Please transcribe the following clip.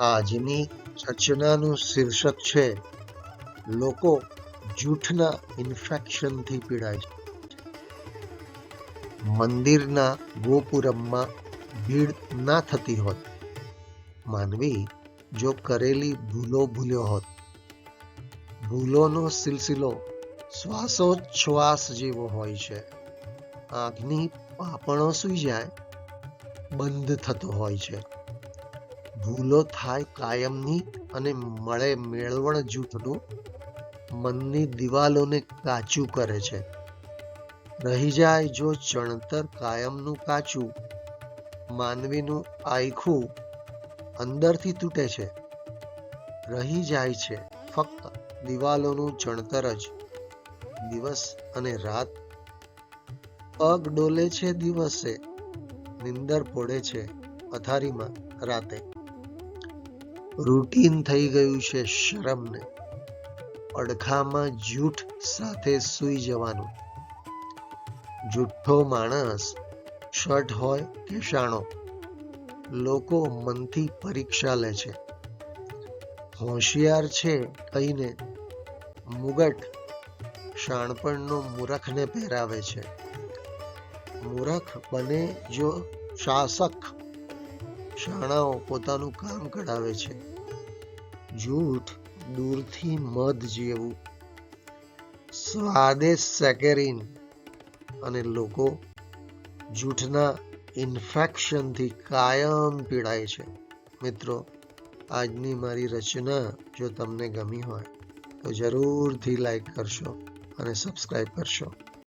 આજની રચનાનું શીર્ષક છે, લોકો જૂઠના ઇન્ફેક્શનથી પીડાય છે. મંદિરના ગોપુરમમાં ભીડ ના થતી હોત. માનવી જો કરેલી ભૂલો ભૂલ્યો હોત, ભૂલોનો સિલસિલો શ્વાસોચ્છ્વાસ જેવો હોય છે. આંખની પાપણો સૂઈ જાય, બંધ થતો હોય છે. ભૂલો થાય કાયમની અને મળે મેળવણ જૂથનું, મનની દિવાલોને કાચું કરે છે. રહી જાય જો ચણતર કાયમનું કાચું, માનવીનું આયખું અંદરથી તૂટે છે. રહી જાય છે ફક્ત દિવાલોનું ચણતર જ, દિવસ અને રાત. પગ ડોલે છે દિવસે, નિંદર પડે છે પથારીમાં રાતે. રૂટીન થઈ ગયું છે શરમને. અડખામાં જૂઠ સાથે સૂઈ જવાનું. જૂઠો માણસ શર્ટ હોય કે શાણો લોકો મનથી પરીક્ષા લે છે. હોશિયાર છે કહીને મુગટ શાણપણનો મૂરખને પહેરાવે છે. મૂરખ બને જો શાસક શાણાઓ પોતાનું કામ કઢાવે છે. જૂઠ દૂરથી મધ જેવું. સ્વાદે સેકેરીન. અને લોકો જૂઠના ઇન્ફેક્શનથી કાયમ પીડાય છે. મિત્રો, આજની મારી રચના જો તમને ગમી હોય તો જરૂરથી લાઈક કરશો અને સબસ્ક્રાઈબ કરશો.